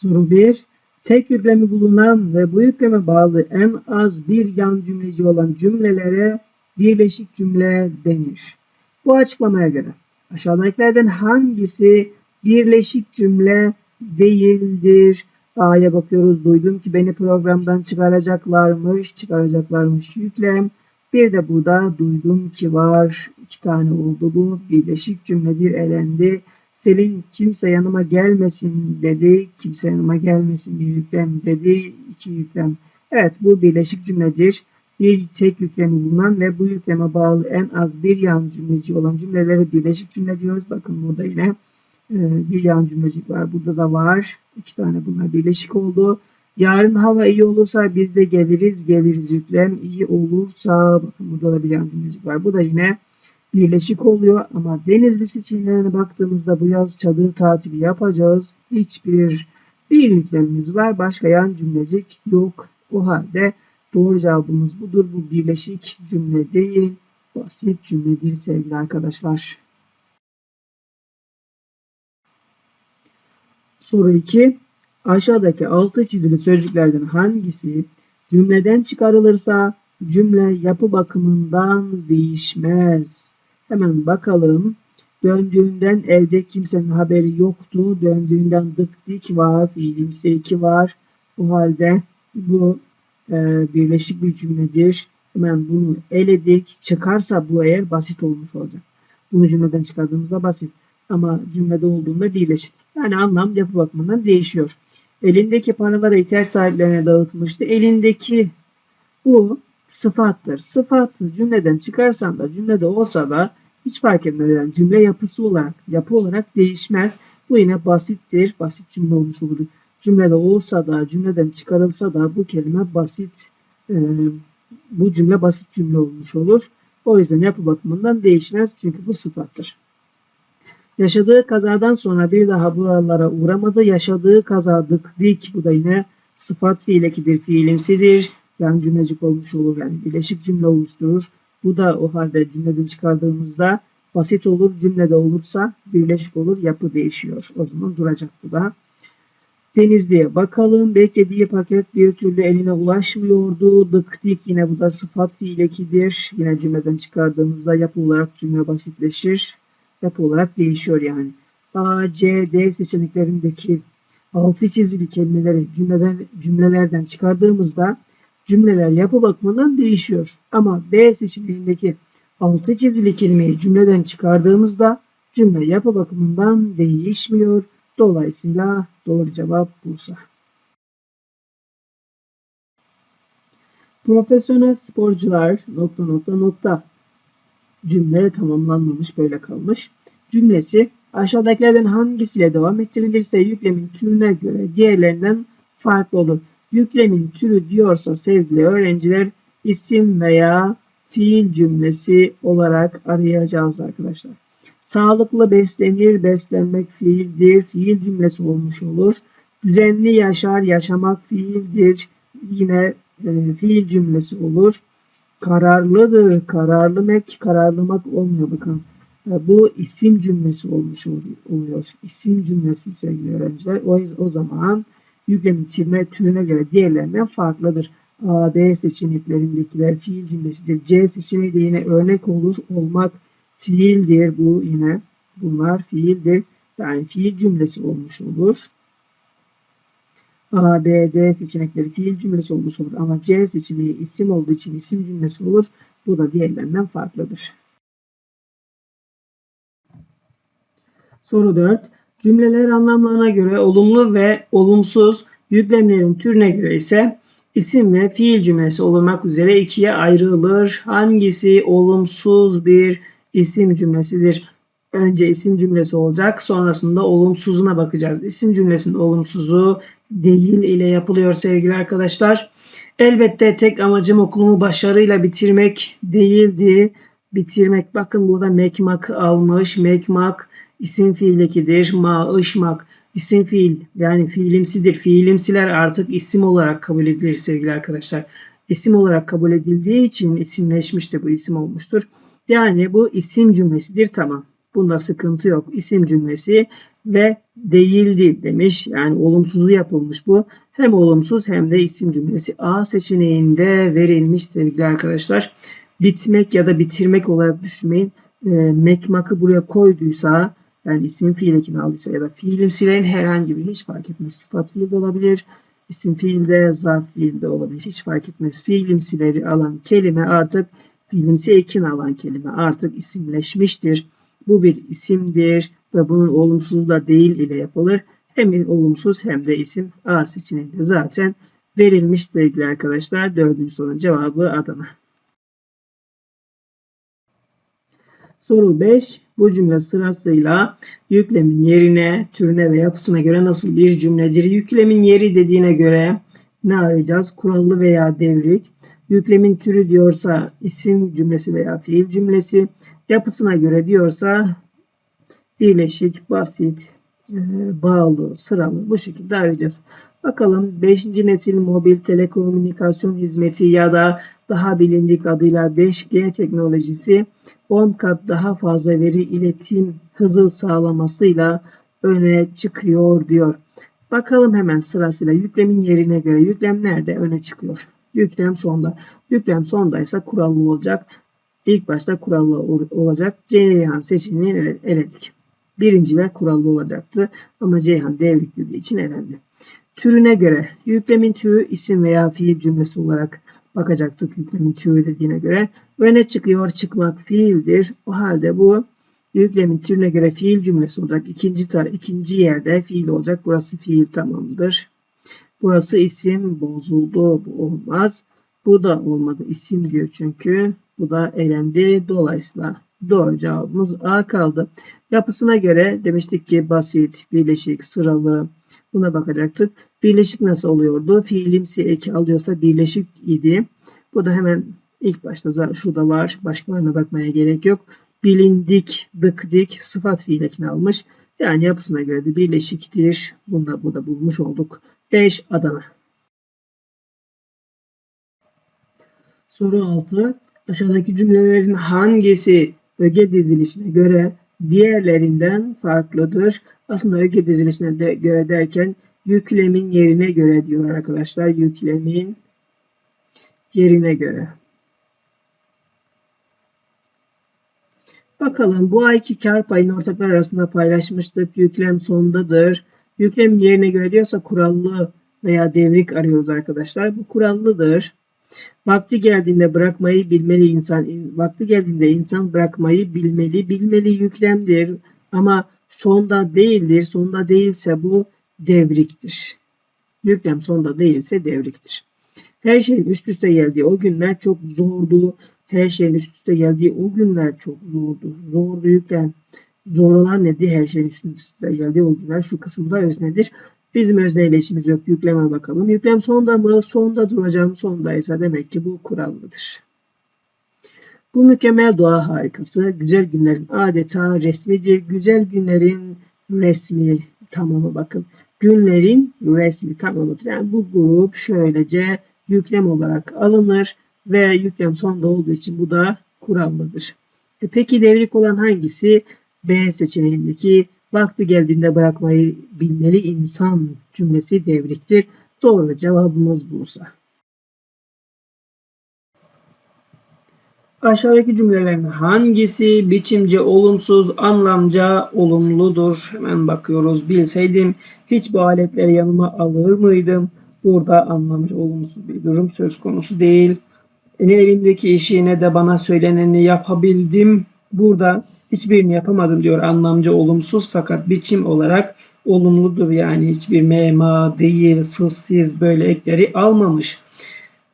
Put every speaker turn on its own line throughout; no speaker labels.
Soru 1. Tek yüklemi bulunan ve bu yükleme bağlı en az bir yan cümleci olan cümlelere birleşik cümle denir. Bu açıklamaya göre aşağıdakilerden hangisi birleşik cümle değildir? A'ya bakıyoruz. Duydum ki beni programdan çıkaracaklarmış. Çıkaracaklarmış yüklem. Bir de burada duydum ki var. İki tane oldu bu. Birleşik cümledir elendi. Selin kimse yanıma gelmesin dedi. Kimse yanıma gelmesin bir yüklem dedi. İki yüklem. Evet bu birleşik cümledir. Bir tek yüklemi bulunan ve bu yükleme bağlı en az bir yan cümleci olan cümlelere birleşik cümle diyoruz. Bakın burada yine e, bir yan cümlecik var. Burada da var. İki tane bunlar birleşik oldu. Yarın hava iyi olursa biz de geliriz. Geliriz yüklem iyi olursa bakın burada da bir yan cümlecik var. Bu da yine birleşik oluyor ama Denizli seçeneğine baktığımızda bu yaz çadır tatili yapacağız. Hiçbir bir yüklemimiz var. Başka yan cümlecik yok. O halde doğru cevabımız budur. Bu birleşik cümle değil. Basit cümledir sevgili arkadaşlar. Soru 2. Aşağıdaki altı çizili sözcüklerden hangisi cümleden çıkarılırsa cümle yapı bakımından değişmez? Hemen bakalım. Döndüğünden evde kimsenin haberi yoktu. Döndüğünden dık dik var. Fiilimsi iki var. O halde bu e, birleşik bir cümledir. Hemen bunu eledik. Çıkarsa bu eğer basit olmuş olacak. Bunu cümleden çıkardığımızda basit. Ama cümlede olduğunda birleşik. Yani anlam yapı bakımından değişiyor. Elindeki paraları ihtiyaç sahiplerine dağıtmıştı. Elindeki bu sıfattır. Sıfatı cümleden çıkarsan da cümlede olsa da hiç fark etmez. Yani cümle yapısı olarak, yapı olarak değişmez. Bu yine basittir. Basit cümle olmuş olur. Cümlede olsa da, cümleden çıkarılsa da bu kelime basit, e, bu cümle basit cümle olmuş olur. O yüzden yapı bakımından değişmez çünkü bu sıfattır. Yaşadığı kazadan sonra bir daha buralara uğramadı. Yaşadığı kazadık dik. Bu da yine sıfat fiilekidir, fiilimsidir. Yani cümlecik olmuş olur. Yani birleşik cümle oluşturur. Bu da o halde cümleden çıkardığımızda basit olur. Cümlede olursa birleşik olur. Yapı değişiyor. O zaman duracak bu da. Denizli'ye bakalım. Beklediği paket bir türlü eline ulaşmıyordu. Dık dik yine bu da sıfat fiilekidir. Yine cümleden çıkardığımızda yapı olarak cümle basitleşir yapı olarak değişiyor yani. A, C, D seçeneklerindeki altı çizili kelimeleri cümleden, cümlelerden çıkardığımızda cümleler yapı bakımından değişiyor. Ama B seçeneğindeki altı çizili kelimeyi cümleden çıkardığımızda cümle yapı bakımından değişmiyor. Dolayısıyla doğru cevap Bursa. Profesyonel sporcular nokta nokta nokta cümle tamamlanmamış böyle kalmış. Cümlesi aşağıdakilerden hangisiyle devam ettirilirse yüklemin türüne göre diğerlerinden farklı olur. Yüklemin türü diyorsa sevgili öğrenciler isim veya fiil cümlesi olarak arayacağız arkadaşlar. Sağlıklı beslenir, beslenmek fiildir, fiil cümlesi olmuş olur. Düzenli yaşar, yaşamak fiildir, yine e, fiil cümlesi olur kararlıdır. Kararlımak, kararlımak olmuyor bakın. E, bu isim cümlesi olmuş oluyor. İsim cümlesi sevgili öğrenciler. O, o zaman yüklemin türüne, türüne göre diğerlerinden farklıdır. A, B seçeneklerindekiler fiil cümlesidir. C seçeneği de yine örnek olur. Olmak fiildir. Bu yine bunlar fiildir. Yani fiil cümlesi olmuş olur. A, B, D seçenekleri fiil cümlesi olmuş olur ama C seçeneği isim olduğu için isim cümlesi olur. Bu da diğerlerinden farklıdır. Soru 4. Cümleler anlamlarına göre olumlu ve olumsuz, yüklemlerin türüne göre ise isim ve fiil cümlesi olmak üzere ikiye ayrılır. Hangisi olumsuz bir isim cümlesidir? Önce isim cümlesi olacak. Sonrasında olumsuzuna bakacağız. İsim cümlesinin olumsuzu değil ile yapılıyor sevgili arkadaşlar. Elbette tek amacım okulumu başarıyla bitirmek değildi. Bitirmek bakın burada mekmak almış. Mekmak isim fiil Ma, ışmak isim fiil yani fiilimsidir. Fiilimsiler artık isim olarak kabul edilir sevgili arkadaşlar. İsim olarak kabul edildiği için isimleşmiştir bu isim olmuştur. Yani bu isim cümlesidir tamam. Bunda sıkıntı yok. İsim cümlesi ve değildi demiş. Yani olumsuzu yapılmış bu. Hem olumsuz hem de isim cümlesi A seçeneğinde verilmiş sevgili arkadaşlar. Bitmek ya da bitirmek olarak düşünmeyin. E, mekmakı buraya koyduysa yani isim fiil ekini ya da fiilimsilerin herhangi bir hiç fark etmez. Sıfat fiil de olabilir. İsim fiilde, zarf fiilde olabilir. Hiç fark etmez. Fiilimsileri alan kelime artık fiilimsi ekin alan kelime artık isimleşmiştir. Bu bir isimdir ve bunun olumsuz da değil ile yapılır. Hem olumsuz hem de isim A seçeneğinde zaten verilmiş sevgili arkadaşlar. Dördüncü sorunun cevabı Adana. Soru 5. Bu cümle sırasıyla yüklemin yerine, türüne ve yapısına göre nasıl bir cümledir? Yüklemin yeri dediğine göre ne arayacağız? Kurallı veya devrik. Yüklemin türü diyorsa isim cümlesi veya fiil cümlesi. Yapısına göre diyorsa birleşik, basit, e, bağlı, sıralı bu şekilde arayacağız. Bakalım 5. nesil mobil telekomünikasyon hizmeti ya da daha bilindik adıyla 5G teknolojisi 10 kat daha fazla veri iletim hızı sağlamasıyla öne çıkıyor diyor. Bakalım hemen sırasıyla yüklemin yerine göre yüklem nerede öne çıkıyor? Yüklem sonda. Yüklem sondaysa kurallı olacak. İlk başta kurallı olacak. Ceyhan seçeneğini eledik. Birinci de kurallı olacaktı ama Ceyhan devrik dediği için elendi. Türüne göre yüklemin türü isim veya fiil cümlesi olarak bakacaktık yüklemin türü dediğine göre. Öne çıkıyor çıkmak fiildir. O halde bu yüklemin türüne göre fiil cümlesi olacak. İkinci, tar ikinci yerde fiil olacak. Burası fiil tamamdır. Burası isim bozuldu. Bu olmaz. Bu da olmadı. İsim diyor çünkü. Bu da elendi. Dolayısıyla doğru cevabımız A kaldı. Yapısına göre demiştik ki basit, birleşik, sıralı buna bakacaktık. Birleşik nasıl oluyordu? Fiilimsi eki alıyorsa birleşik idi. Bu da hemen ilk başta şurada var. Başkalarına bakmaya gerek yok. Bilindik, dık sıfat fiil ekini almış. Yani yapısına göre de birleşiktir. Bunu da burada bulmuş olduk. 5 Adana. Soru 6. Aşağıdaki cümlelerin hangisi öge dizilişine göre diğerlerinden farklıdır? Aslında öge dizilişine de göre derken yüklemin yerine göre diyor arkadaşlar. Yüklemin yerine göre. Bakalım bu ayki kar payını ortaklar arasında paylaşmıştık. Yüklem sondadır. Yüklem yerine göre diyorsa kurallı veya devrik arıyoruz arkadaşlar. Bu kurallıdır. Vakti geldiğinde bırakmayı bilmeli insan. Vakti geldiğinde insan bırakmayı bilmeli. Bilmeli yüklemdir. Ama sonda değildir. Sonda değilse bu devriktir. Yüklem sonda değilse devriktir. Her şeyin üst üste geldiği o günler çok zordu. Her şeyin üst üste geldiği o günler çok zordu. Zordu yüklem. Zor olan nedir? Her şeyin üst üste geldiği o günler. Şu kısımda öznedir. Bizim özneyle işimiz yok. Yükleme bakalım. Yüklem sonda mı? Sonda duracağım. Sondaysa demek ki bu kurallıdır. Bu mükemmel doğa harikası güzel günlerin adeta resmidir. Güzel günlerin resmi tamamı bakın. Günlerin resmi tamamıdır. Yani bu grup şöylece yüklem olarak alınır ve yüklem sonda olduğu için bu da kurallıdır. E peki devrik olan hangisi? B seçeneğindeki vakti geldiğinde bırakmayı bilmeli insan cümlesi devriktir. Doğru cevabımız Bursa. Aşağıdaki cümlelerin hangisi biçimce olumsuz, anlamca olumludur? Hemen bakıyoruz. Bilseydim hiç bu aletleri yanıma alır mıydım? Burada anlamca olumsuz bir durum söz konusu değil. Ne elimdeki işi ne de bana söyleneni yapabildim. Burada hiçbirini yapamadım diyor anlamca olumsuz fakat biçim olarak olumludur. Yani hiçbir mema, değil, sızsiz böyle ekleri almamış.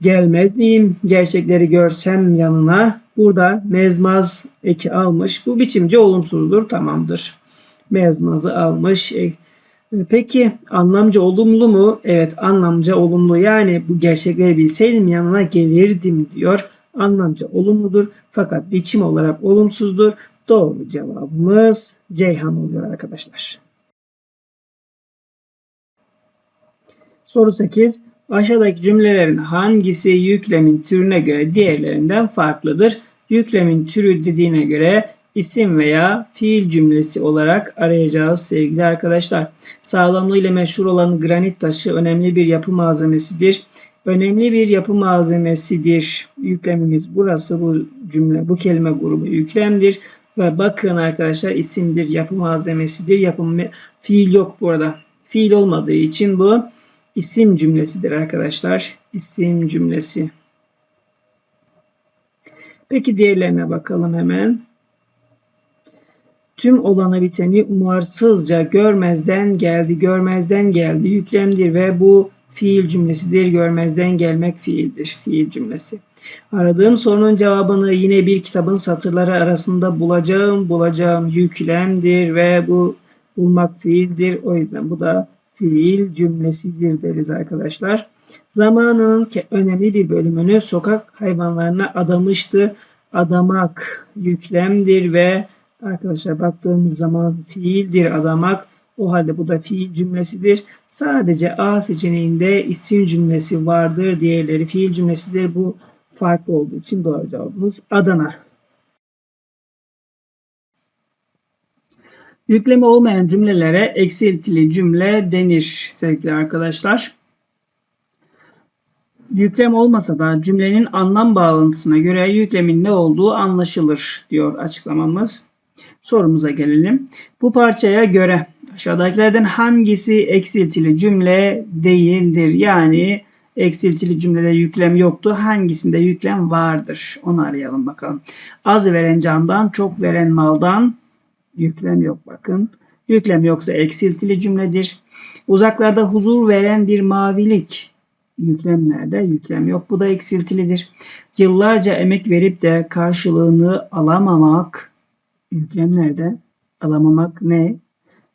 Gelmez miyim? Gerçekleri görsem yanına. Burada mezmaz eki almış. Bu biçimce olumsuzdur. Tamamdır. Mezmazı almış. E, peki anlamca olumlu mu? Evet anlamca olumlu. Yani bu gerçekleri bilseydim yanına gelirdim diyor. Anlamca olumludur. Fakat biçim olarak olumsuzdur. Doğru cevabımız Ceyhan oluyor arkadaşlar. Soru 8. Aşağıdaki cümlelerin hangisi yüklemin türüne göre diğerlerinden farklıdır? Yüklemin türü dediğine göre isim veya fiil cümlesi olarak arayacağız sevgili arkadaşlar. Sağlamlığıyla meşhur olan granit taşı önemli bir yapı malzemesidir. Önemli bir yapı malzemesidir. Yüklemimiz burası bu cümle, bu kelime grubu yüklemdir. Ve bakın arkadaşlar isimdir, yapı malzemesidir. Yapım fiil yok burada. Fiil olmadığı için bu isim cümlesidir arkadaşlar. İsim cümlesi. Peki diğerlerine bakalım hemen. Tüm olanı biteni umarsızca görmezden geldi, görmezden geldi yüklemdir ve bu fiil cümlesidir. Görmezden gelmek fiildir, fiil cümlesi. Aradığım sorunun cevabını yine bir kitabın satırları arasında bulacağım, bulacağım yüklemdir ve bu bulmak fiildir. O yüzden bu da fiil cümlesidir deriz arkadaşlar. Zamanının önemli bir bölümünü sokak hayvanlarına adamıştı. Adamak yüklemdir ve arkadaşlar baktığımız zaman fiildir adamak. O halde bu da fiil cümlesidir. Sadece A seçeneğinde isim cümlesi vardır. Diğerleri fiil cümlesidir. Bu farklı olduğu için doğru cevabımız Adana. Yüklemi olmayan cümlelere eksiltili cümle denir sevgili arkadaşlar. Yüklem olmasa da cümlenin anlam bağlantısına göre yüklemin ne olduğu anlaşılır diyor açıklamamız. Sorumuza gelelim. Bu parçaya göre aşağıdakilerden hangisi eksiltili cümle değildir? Yani eksiltili cümlede yüklem yoktu. Hangisinde yüklem vardır? Onu arayalım bakalım. Az veren candan, çok veren maldan yüklem yok bakın. Yüklem yoksa eksiltili cümledir. Uzaklarda huzur veren bir mavilik. Yüklem nerede? Yüklem yok. Bu da eksiltilidir. Yıllarca emek verip de karşılığını alamamak. Yüklem nerede? Alamamak ne?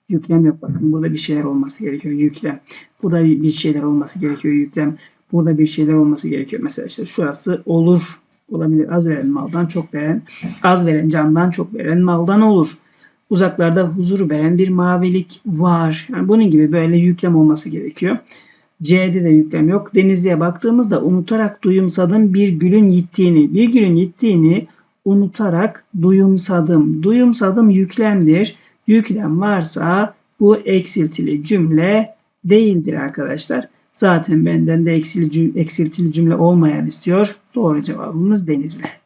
Yüklem yok. Bakın burada bir şeyler olması gerekiyor. Yüklem. Burada bir şeyler olması gerekiyor. Yüklem. Burada bir şeyler olması gerekiyor. Mesela işte şurası olur. Olabilir. Az veren maldan çok veren. Az veren candan çok veren maldan olur. Uzaklarda huzur veren bir mavilik var. Yani bunun gibi böyle yüklem olması gerekiyor. C'de de yüklem yok. Denizli'ye baktığımızda unutarak duyumsadım bir gülün yittiğini. Bir gülün yittiğini unutarak duyumsadım. Duyumsadım yüklemdir. Yüklem varsa bu eksiltili cümle değildir arkadaşlar. Zaten benden de eksiltili cümle olmayan istiyor. Doğru cevabımız Denizli.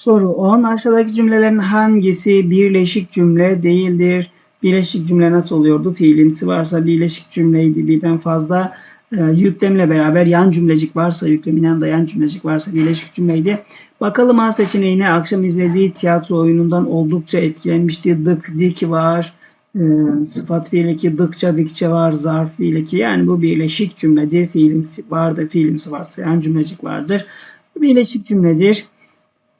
Soru 10. Aşağıdaki cümlelerin hangisi birleşik cümle değildir? Birleşik cümle nasıl oluyordu? Fiilimsi varsa birleşik cümleydi. Birden fazla e, yüklemle beraber yan cümlecik varsa, yüklemin yanında yan cümlecik varsa birleşik cümleydi. Bakalım A seçeneğine akşam izlediği tiyatro oyunundan oldukça etkilenmişti. Dık, dik var. E, sıfat fiiliki dıkça dikçe var. Zarf fiiliki. Yani bu birleşik cümledir. Fiilimsi vardır. Fiilimsi varsa yan cümlecik vardır. Birleşik cümledir.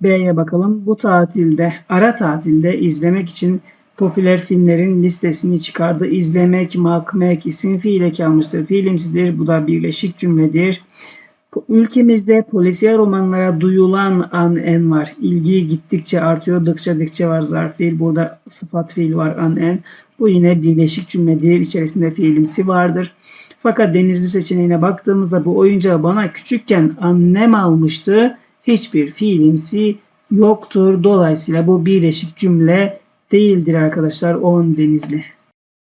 B'ye bakalım. Bu tatilde, ara tatilde izlemek için popüler filmlerin listesini çıkardı. İzlemek, makmek isim fiile kalmıştır. Fiilimsidir. Bu da birleşik cümledir. Ülkemizde polisiye romanlara duyulan an en var. İlgi gittikçe artıyor. Dıkça dikçe var zarf fiil. Burada sıfat fiil var an en. Bu yine birleşik cümledir. İçerisinde fiilimsi vardır. Fakat denizli seçeneğine baktığımızda bu oyuncağı bana küçükken annem almıştı hiçbir fiilimsi yoktur. Dolayısıyla bu birleşik cümle değildir arkadaşlar. 10 denizli.